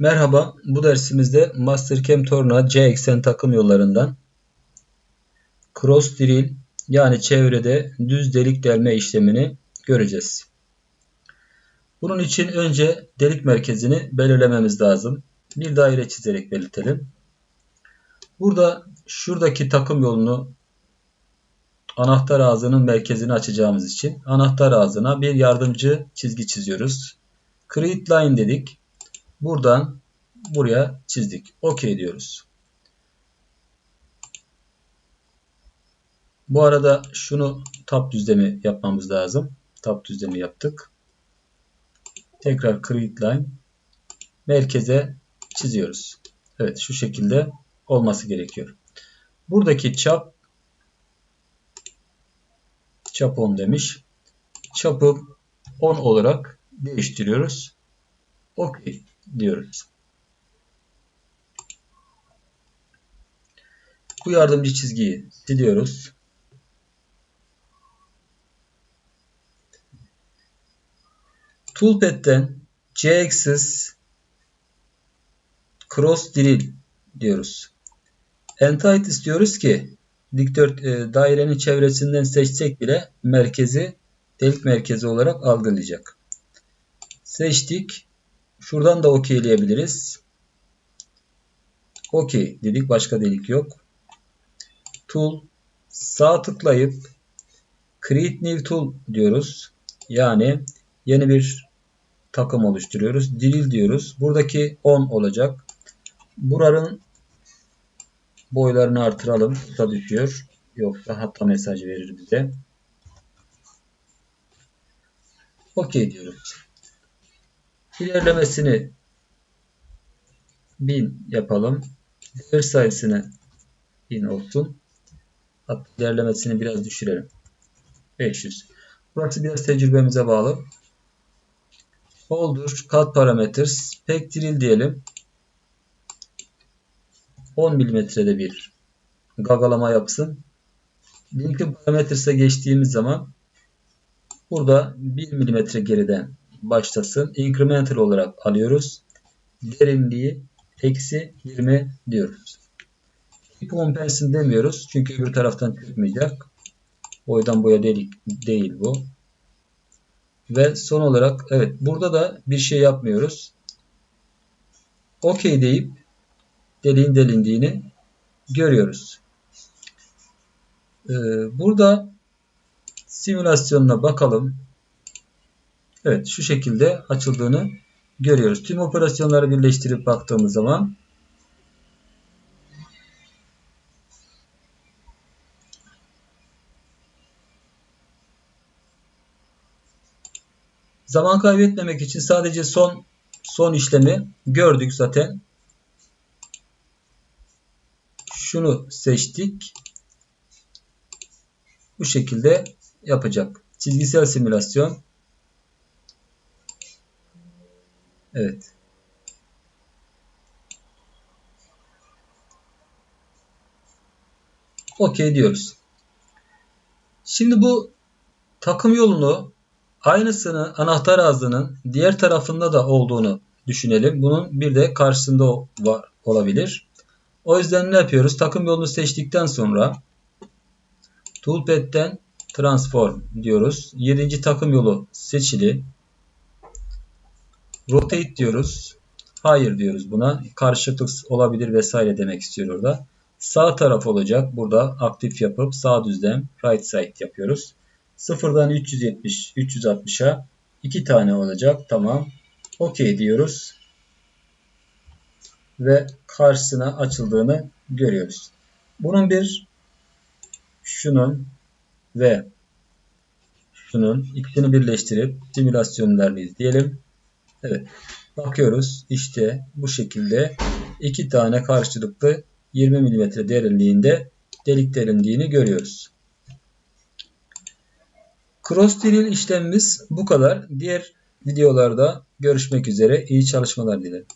Merhaba, bu dersimizde Mastercam Torna C eksen takım yollarından cross drill yani çevrede düz delik delme işlemini göreceğiz. Bunun için önce delik merkezini belirlememiz lazım. Bir daire çizerek belirtelim. Burada şuradaki takım yolunu anahtar ağzının merkezini açacağımız için anahtar ağzına bir yardımcı çizgi çiziyoruz. Create line dedik. Buradan buraya çizdik. OK diyoruz. Bu arada şunu tab düzlemi yapmamız lazım. Tab düzlemi yaptık. Tekrar create line merkeze çiziyoruz. Evet şu şekilde olması gerekiyor. Buradaki çap çap 10 demiş. Çapı 10 olarak değiştiriyoruz. OK diyoruz. Bu yardımcı çizgiyi siliyoruz. Toolpad'den C-Axis Cross Drill diyoruz. Entities diyoruz ki dikdört e, dairenin çevresinden seçsek bile merkezi delik merkezi olarak algılayacak. Seçtik. Şuradan da okeyleyebiliriz. OK dedik. Başka delik yok. Tool sağ tıklayıp Create New Tool diyoruz. Yani yeni bir takım oluşturuyoruz. Drill diyoruz. Buradaki 10 olacak. Buranın boylarını artıralım. Da düşüyor. Yoksa hatta mesaj verir bize. OK diyoruz. İlerlemesini 1000 yapalım. Devir sayısını 1000 olsun. Hatta ilerlemesini biraz düşürelim. 500. Burası biraz tecrübemize bağlı. Folder, cut parameters, pek drill diyelim. 10 milimetrede bir gagalama yapsın. Linkin parametres'e geçtiğimiz zaman burada 1 milimetre geriden başlasın. Incremental olarak alıyoruz. Derinliği eksi 20 diyoruz. 10 pensil demiyoruz. Çünkü öbür taraftan çıkmayacak. Boydan boya delik değil bu. Ve son olarak evet burada da bir şey yapmıyoruz. OK deyip deliğin delindiğini görüyoruz. Ee, burada simülasyonuna bakalım. Evet şu şekilde açıldığını görüyoruz. Tüm operasyonları birleştirip baktığımız zaman zaman kaybetmemek için sadece son son işlemi gördük zaten. Şunu seçtik. Bu şekilde yapacak. Çizgisel simülasyon Evet. OK diyoruz. Şimdi bu takım yolunu aynısını anahtar ağzının diğer tarafında da olduğunu düşünelim. Bunun bir de karşısında var, olabilir. O yüzden ne yapıyoruz? Takım yolunu seçtikten sonra Toolpad'den Transform diyoruz. 7. takım yolu seçili. Rotate diyoruz. Hayır diyoruz buna. Karşıtlık olabilir vesaire demek istiyor orada. Sağ taraf olacak. Burada aktif yapıp sağ düzlem right side yapıyoruz. Sıfırdan 370 360'a 2 tane olacak. Tamam. OK diyoruz. Ve karşısına açıldığını görüyoruz. Bunun bir şunun ve şunun ikisini birleştirip simülasyonlarını izleyelim. Evet. Bakıyoruz. İşte bu şekilde iki tane karşılıklı 20 mm derinliğinde delik derinliğini görüyoruz. Cross drill işlemimiz bu kadar. Diğer videolarda görüşmek üzere. İyi çalışmalar dilerim.